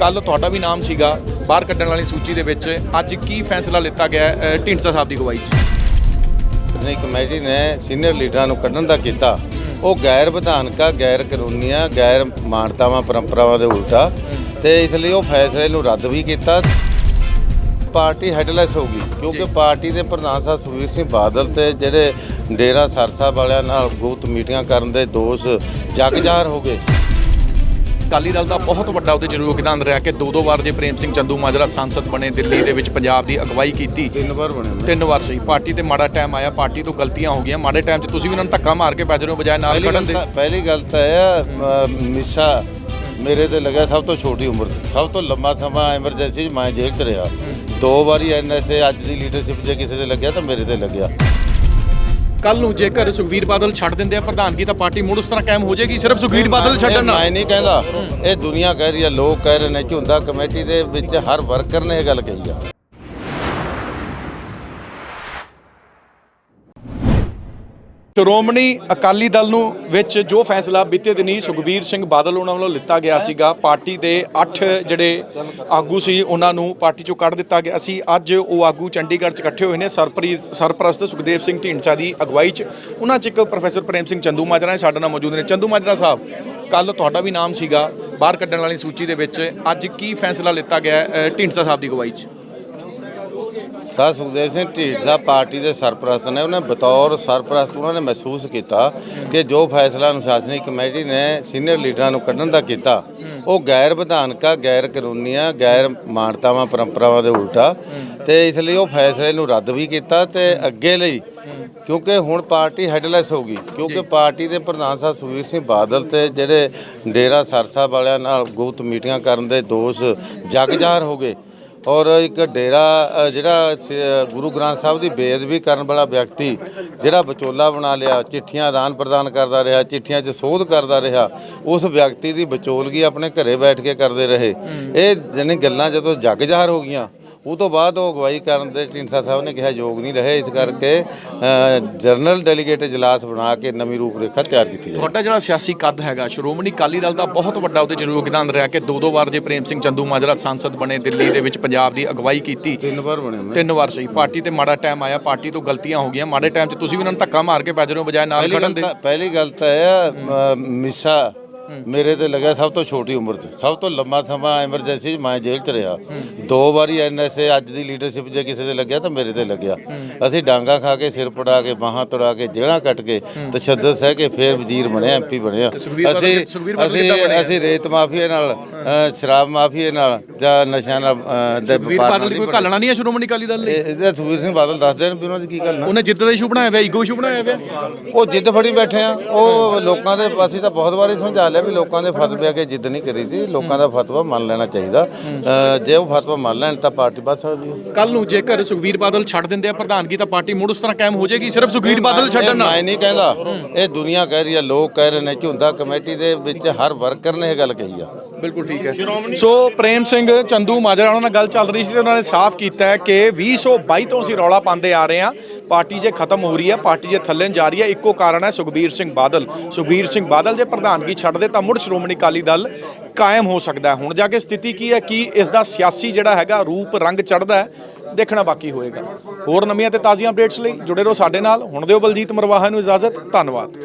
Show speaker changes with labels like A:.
A: ਕੱਲ ਤੁਹਾਡਾ ਵੀ ਨਾਮ ਸੀਗਾ ਬਾਹਰ ਕੱਢਣ ਵਾਲੀ ਸੂਚੀ ਦੇ ਵਿੱਚ। ਅੱਜ ਕੀ ਫੈਸਲਾ ਲਿੱਤਾ ਗਿਆ ਹੈ, ਅ, ਢੀਂਡਸਾ ਸਾਹਿਬ ਦੀ ਅਗਵਾਈ 'ਚ?
B: ਕਮੇਟੀ ਨੇ ਸੀਨੀਅਰ ਲੀਡਰਾਂ ਨੂੰ ਕੱਢਣ ਦਾ ਕੀਤਾ। ਉਹ ਗੈਰ ਵਿਧਾਨਕਾ ਗੈਰ ਕਾਨੂੰਨੀਆਂ ਗੈਰ ਮਾਨਤਾਵਾਂ ਪਰੰਪਰਾਵਾਂ ਦੇ ਉਲਟਾ। ਤੇ ਇਸ ਲਈ ਉਹ ਫੈਸਲੇ ਨੂੰ ਰੱਦ ਵੀ ਕੀਤਾ। ਪਾਰਟੀ ਹੈਡਲੈਸ ਹੋ ਗਈ ਕਿਉਂਕਿ ਪਾਰਟੀ ਦੇ ਪ੍ਰਧਾਨ ਸਾਹਿਬ ਸੁਖਬੀਰ ਸਿੰਘ ਬਾਦਲ ਤੇ ਜਿਹੜੇ ਡੇਰਾ ਸਰਸਾ ਵਾਲਿਆਂ ਨਾਲ ਗੁਪਤ ਮੀਟਿੰਗਾਂ ਕਰਨ ਦੇ ਦੋਸ਼ ਜਗ ਜ਼ਾਹਰ ਹੋ ਗਏ।
A: ਅਕਾਲੀ ਦਲ ਦਾ ਬਹੁਤ ਵੱਡਾ ਉਹਦੇ 'ਚ ਯੋਗਦਾਨ ਰਿਹਾ ਕਿ ਦੋ ਦੋ ਵਾਰ ਜੇ ਪ੍ਰੇਮ ਸਿੰਘ ਚੰਦੂ ਮਾਜਰਾ ਸੰਸਦ ਬਣੇ ਦਿੱਲੀ ਦੇ ਵਿੱਚ ਪੰਜਾਬ ਦੀ ਅਗਵਾਈ ਕੀਤੀ।
B: ਤਿੰਨ ਵਾਰ ਬਣੇ
A: ਤਿੰਨ ਵਾਰ ਸਹੀ। ਪਾਰਟੀ ਤੇ ਮਾੜਾ ਟਾਈਮ ਆਇਆ ਪਾਰਟੀ ਤੋਂ ਗਲਤੀਆਂ ਹੋ ਗਈਆਂ। ਮਾੜੇ ਟਾਈਮ 'ਚ ਤੁਸੀਂ ਵੀ ਉਹਨਾਂ ਨੂੰ ਧੱਕਾ ਮਾਰ ਕੇ ਪੈਜਰੋਂ ਬਜਾਏ ਨਾਲ
B: ਪਹਿਲੀ
A: ਖੜਨ
B: ਗੱਲ
A: ਦੇ।
B: ਪਹਿਲੀ ਗੱਲ ਤਾਂ ਇਹ ਮਿਸਾ ਮੇਰੇ ਤੇ ਲੱਗਿਆ ਸਭ ਤੋਂ ਛੋਟੀ ਉਮਰ 'ਚ ਸਭ ਤੋਂ ਲੰਮਾ ਸਮਾਂ ਐਮਰਜੈਂਸੀ 'ਚ ਮੈਂ ਜੇਲ੍ਹ 'ਚ ਰਿਹਾ। ਦੋ ਵਾਰੀ ਐਨਐਸਏ ਅੱਜ ਦੀ ਲੀਡਰਸ਼ਿਪ ਜੇ ਕਿਸੇ ਤੇ ਲੱਗਿਆ ਤਾਂ ਮੇਰੇ ਤੇ ਲੱਗਿਆ।
A: ਕੱਲ ਨੂੰ ਜੇਕਰ ਸੁਖਵੀਰ ਬਾਦਲ ਛੱਡ ਦਿੰਦੇ ਆ ਪ੍ਰਧਾਨਗੀ ਤਾਂ ਪਾਰਟੀ ਮੁੜ ਉਸ ਤਰ੍ਹਾਂ ਕਾਇਮ ਹੋ ਜਾਏਗੀ? ਸਿਰਫ ਸੁਖਵੀਰ ਬਾਦਲ ਛੱਡਣ
B: ਮੈਂ
A: ਨਾਲ
B: ਨਹੀਂ ਕਹਿੰਦਾ। ਇਹ ਦੁਨੀਆ ਕਹਿ ਰਹੀ ਹੈ ਲੋਕ ਕਹਿ ਰਹੇ ਨੇ ਝੁੰਦਾ ਕਮੇਟੀ ਦੇ ਵਿੱਚ ਹਰ ਵਰਕਰ ਨੇ ਇਹ ਗੱਲ ਕਹੀ ਆ।
A: ਸ਼੍ਰੋਮਣੀ ਅਕਾਲੀ ਦਲ ਨੂੰ ਵਿੱਚ ਜੋ ਫੈਸਲਾ ਬੀਤੇ ਦਿਨੀ ਸੁਖਬੀਰ ਸਿੰਘ ਬਾਦਲ ਉਹਨਾਂ ਵੱਲੋਂ ਲਿੱਤਾ ਗਿਆ ਸੀਗਾ, ਪਾਰਟੀ ਦੇ 8 ਜਿਹੜੇ ਆਗੂ ਸੀ ਉਹਨਾਂ ਨੂੰ ਪਾਰਟੀ ਚੋਂ ਕੱਢ ਦਿੱਤਾ ਗਿਆ ਸੀ। ਅੱਜ ਉਹ ਆਗੂ ਚੰਡੀਗੜ੍ਹ 'ਚ ਇਕੱਠੇ ਹੋਏ ਨੇ, ਸਰਪ੍ਰੀਤ, ਸਰਪ੍ਰਸਤ ਸੁਖਦੇਵ ਸਿੰਘ ਢੀਂਡਸਾ ਦੀ ਅਗਵਾਈ 'ਚ। ਉਹਨਾਂ 'ਚ ਇੱਕ ਪ੍ਰੋਫੈਸਰ ਪ੍ਰੇਮ ਸਿੰਘ ਚੰਦੂ ਮਾਜਰਾ ਸਾਡੇ ਨਾਲ ਮੌਜੂਦ ਨੇ। ਚੰਦੂ ਮਾਜਰਾ ਸਾਹਿਬ ਕੱਲ ਤੁਹਾਡਾ ਵੀ ਨਾਮ ਸੀਗਾ ਬਾਹਰ ਕੱਢਣ ਵਾਲੀ ਸੂਚੀ ਦੇ ਵਿੱਚ। ਅੱਜ ਕੀ ਫੈਸਲਾ ਲਿੱਤਾ ਗਿਆ ਢੀਂਡਸਾ ਸਾਹਿਬ ਦੀ ਅਗਵਾਈ 'ਚ?
B: ਸਾਹ ਸੁਖਦੇਵ ਸਿੰਘ ਢੀਂਡਸਾ ਪਾਰਟੀ ਦੇ ਸਰਪ੍ਰਸਤ ਨੇ ਉਹਨੇ ਬਤੌਰ ਸਰਪ੍ਰਸਤ ਉਹਨਾਂ ਨੇ ਮਹਿਸੂਸ ਕੀਤਾ ਕਿ ਜੋ ਫੈਸਲਾ ਅਨੁਸ਼ਾਸਨੀ ਕਮੇਟੀ ਨੇ ਸੀਨੀਅਰ ਲੀਡਰਾਂ ਨੂੰ ਕੱਢਣ ਦਾ ਕੀਤਾ ਉਹ ਗੈਰ ਵਿਧਾਨਕਾ ਗੈਰ ਕਾਨੂੰਨੀਆਂ ਗੈਰ ਮਾਨਤਾਵਾਂ ਪਰੰਪਰਾਵਾਂ ਦੇ ਉਲਟਾ ਤੇ ਇਸ ਲਈ ਉਹ ਫੈਸਲੇ ਨੂੰ ਰੱਦ ਵੀ ਕੀਤਾ ਤੇ ਅੱਗੇ ਲਈ ਕਿਉਂਕਿ ਹੁਣ ਪਾਰਟੀ ਹੈਡਲੈਸ ਹੋ ਗਈ ਕਿਉਂਕਿ ਪਾਰਟੀ ਦੇ ਪ੍ਰਧਾਨ ਸਾਹਿਬ ਸੁਖਬੀਰ ਸਿੰਘ ਬਾਦਲ ਤੇ ਜਿਹੜੇ ਡੇਰਾ ਸਰਸਾ ਵਾਲਿਆਂ ਨਾਲ ਗੁਪਤ ਮੀਟਿੰਗਾਂ ਕਰਨ ਦੇ ਦੋਸ਼ ਜਗ ਜ਼ਾਹਰ ਹੋ ਗਏ। ਔਰ ਇੱਕ ਡੇਰਾ ਅ, ਜਿਹੜਾ ਸ- ਗੁਰੂ ਗ੍ਰੰਥ ਸਾਹਿਬ ਦੀ ਬੇਅਦਬੀ ਕਰਨ ਵਾਲਾ ਵਿਅਕਤੀ ਜਿਹੜਾ ਵਿਚੋਲਾ ਬਣਾ ਲਿਆ ਚਿੱਠੀਆਂ ਆਦਾਨ ਪ੍ਰਦਾਨ ਕਰਦਾ ਰਿਹਾ ਚਿੱਠੀਆਂ 'ਚ ਸੋਧ ਕਰਦਾ ਰਿਹਾ ਉਸ ਵਿਅਕਤੀ ਦੀ ਵਿਚੋਲਗੀ ਆਪਣੇ ਘਰੇ ਬੈਠ ਕੇ ਕਰਦੇ ਰਹੇ। ਇਹ ਜਿਹਨੇ ਗੱਲਾਂ ਜਦੋਂ ਜੱਗ ਜ਼ਾਹਰ ਹੋ ਗਈਆਂ ਉਹ ਤੋਂ ਬਾਅਦ ਉਹ ਅਗਵਾਈ ਕਰਨ ਦੇ ਢੀਂਡਸਾ ਸਾਹਿਬ ਨੇ ਕਿਹਾ ਯੋਗ ਨਹੀਂ ਰਹੇ ਇਸ ਕਰਕੇ ਜਨਰਲ ਡੈਲੀਗੇਟ ਇਜਲਾਸ ਬਣਾ ਕੇ ਨਵੀਂ ਰੂਪਰੇਖਾ ਤਿਆਰ ਕੀਤੀ ਜਾਏ
A: ਤੁਹਾਡਾ ਜਿਹੜਾ ਸਿਆਸੀ ਕੱਦ ਹੈਗਾ ਸ਼੍ਰੋਮਣੀ ਅਕਾਲੀ ਦਲ ਦਾ ਬਹੁਤ ਵੱਡਾ ਉਹਦੇ 'ਚ ਯੋਗਦਾਨ ਰਿਹਾ ਕਿ ਦੋ ਦੋ ਵਾਰ ਜੇ ਪ੍ਰੇਮ ਸਿੰਘ ਚੰਦੂ ਮਾਜਰਾ ਸੰਸਦ ਬਣੇ ਦਿੱਲੀ ਦੇ ਵਿੱਚ ਪੰਜਾਬ ਦੀ ਅਗਵਾਈ ਕੀਤੀ।
B: ਤਿੰਨ ਵਾਰ ਬਣੇ ਨੇ
A: ਤਿੰਨ ਵਾਰ ਸਹੀ। ਪਾਰਟੀ ਤੇ ਮਾੜਾ ਟਾਈਮ ਆਇਆ ਪਾਰਟੀ ਤੋਂ ਗਲਤੀਆਂ ਹੋ ਗਈਆਂ। ਮਾੜੇ ਟਾਈਮ 'ਚ ਤੁਸੀਂ ਵੀ ਉਹਨਾਂ ਨੂੰ ਧੱਕਾ ਮਾਰ ਕੇ ਪੈਜਰੋਂ ਬਜਾਏ ਨਾਲ ਖੜਨ ਦੇ।
B: ਪਹਿਲੀ ਗੱਲ ਤਾਂ ਅਮ, ਮਿਸਾ ਮੇਰੇ ਤੇ ਲੱਗਿਆ ਸਭ ਤੋਂ ਛੋਟੀ ਉਮਰ 'ਚ। ਸਭ ਤੋਂ ਲੰਮਾ ਸਮਾਂ ਐਮਰਜੈਂਸੀ 'ਚ ਮੈਂ ਜੇਲ੍ਹ 'ਚ ਰਿਹਾ। ਦੋ ਵਾਰੀ ਐਨਐਸਏ ਅੱਜ ਦੀ ਲੀਡਰਸ਼ਿਪ ਜੇ ਕਿਸੇ ਤੇ ਲੱਗਿਆ ਤਾਂ ਮੇਰੇ ਤੇ ਲੱਗਿਆ। ਅਸੀਂ ਡਾਂਗਾ ਖਾ ਕੇ ਸਿਰ ਪੜਾ ਕੇ ਬਾਹਾਂ ਤੁੜਾ ਕੇ ਜੇਲ੍ਹਾਂ ਕੱਟ ਕੇ ਤਸ਼ੱਦਦ ਸਹਿ ਕੇ ਫੇਰ ਵਜ਼ੀਰ ਬਣਿਆ ਐਮਪੀ ਬਣਿਆ। ਅਸੀਂ ਅਸੀਂ? ਅਸੀਂ ਰੇਤ ਮਾਫੀਆ ਨਾਲ ਸ਼ਰਾਬ ਮਾਫੀਆ ਨਾਲ ਜਾਂ ਨਸ਼ਿਆਂ ਨਾਲ ਦੇ ਵਪਾਰ
A: ਦੀ ਕੋਈ ਘਾਲਣਾ ਨਹੀਂ ਹੈ ਸ਼੍ਰੋਮਣੀ ਅਕਾਲੀ ਦਲ ਲਈ?
B: ਇਹਦਾ ਸੁਖਬੀਰ ਸਿੰਘ ਬਾਦਲ ਦੱਸ ਦੇਣ ਵੀ ਉਹਨਾਂ 'ਚ ਕੀ ਨਾ
A: ਉਹਨੇ ਜਿੱਤ ਦਾ ਇਸ਼ੂ ਬਣਾਇਆ ਹੋਇਆ ਈਗੋ ਇਸ਼ੂ ਬਣਾਇਆ ਹੋਇਆ
B: ਉਹ ਜਿੱਦ ਫੜੀ ਬੈਠੇ ਆ। ਉਹ ਲੋਕਾਂ ਦੇ ਅਸੀਂ ਤਾਂ ਬਹੁਤ ਵਾਰੀ ਸਮਝਾ ਲਿਆ ਵੀ ਲੋਕਾਂ ਦੇ ਫਤਵੇ ਅੱਗੇ ਜਿੱਦ ਨਹੀਂ ਕਰੀ ਦੀ ਲੋਕਾਂ ਦਾ ਫਤਵਾ ਮੰਨ ਲੈਣਾ ਚਾਹੀਦਾ। ਅ, ਜੇ ਉਹ ਫਤਵਾ ਮੰਨ ਲੈਣ ਤਾਂ ਪਾਰਟੀ ਵੱਧ ਸਕਦੀ ਹੈ।
A: ਕੱਲ ਨੂੰ ਜੇਕਰ ਸੁਖਵੀਰ ਬਾਦਲ ਛੱਡ ਦਿੰਦੇ ਆ ਪ੍ਰਧਾਨਗੀ ਤਾਂ ਪਾਰਟੀ ਮੁੜ ਉਸ ਤਰ੍ਹਾਂ ਕਾਇਮ ਹੋ ਜਾਏਗੀ ਸਿਰਫ ਸੁਖਵੀਰ ਬਾਦਲ ਛੱਡਣ ਨਾਲ।
B: ਮੈਂ ਨਹੀਂ ਕਹਿੰਦਾ। ਇਹ ਦੁਨੀਆ ਕਹਿ ਰਹੀ ਹੈ ਲੋਕ ਕਹਿ ਰਹੇ ਨੇ ਝੁੰਦਾ ਕਮੇਟੀ ਦੇ ਵਿੱਚ ਹਰ ਵਰਕਰ ਨੇ ਇਹ ਗੱਲ ਕਹੀ ਆ।
A: ਬਿਲਕੁਲ ਠੀਕ ਹੈ। ਸੋ ਪ੍ਰੇਮ ਸਿੰਘ ਚੰਦੂ ਮਾਜਰਾ ਉਹਨਾਂ ਨਾਲ ਗੱਲ ਚੱਲ ਰਹੀ ਸੀ ਤੇ ਉਹਨਾਂ ਨੇ ਸਾਫ਼ ਕੀਤਾ ਹੈ ਕਿ 2022 ਤੋਂ ਅਸੀਂ ਰੌਲਾ ਪਾਉਂਦੇ ਆ ਰਹੇ ਹਾਂ। ਪਾਰਟੀ ਜੇ ਖਤਮ ਹੋ ਰਹੀ ਹੈ ਪਾਰਟੀ ਜੇ ਥੱਲੇ ਨੂੰ ਜਾ ਰਹੀ ਹੈ ਇੱਕੋ ਕਾਰਨ ਹੈ ਸੁਖਬੀਰ ਸਿੰਘ ਬਾਦਲ। ਸੁਖਬੀਰ ਸਿੰਘ ਬਾਦਲ ਜੇ ਪ੍ਰਧਾਨਗੀ ਛੱਡਦੇ ਤਾਂ ਮੁੜ ਸ਼੍ਰੋਮਣੀ ਅਕਾਲੀ ਦਲ ਕਾਇਮ ਹੋ ਸਕਦਾ ਹੁਣ ਜਾ ਕੇ ਸਥਿਤੀ ਕੀ ਹੈ? ਕੀ ਇਸ ਦਾ ਸਿਆਸੀ ਜਿਹੜਾ ਹੈਗਾ ਰੂਪ ਰੰਗ ਚੜਦਾ ਹੈ? ਦੇਖਣਾ ਬਾਕੀ ਹੋਏਗਾ। ਹੋਰ ਨਵੀਆਂ ਤੇ ਤਾਜ਼ੀਆਂ ਅਪਡੇਟਸ ਲਈ ਜੁੜੇ ਰਹੋ ਸਾਡੇ ਨਾਲ। ਹੁਣ ਦਿਓ ਬਲਜੀਤ ਮਰਵਾਹਾ ਨੂੰ ਇਜਾਜ਼ਤ। ਧੰਨਵਾਦ।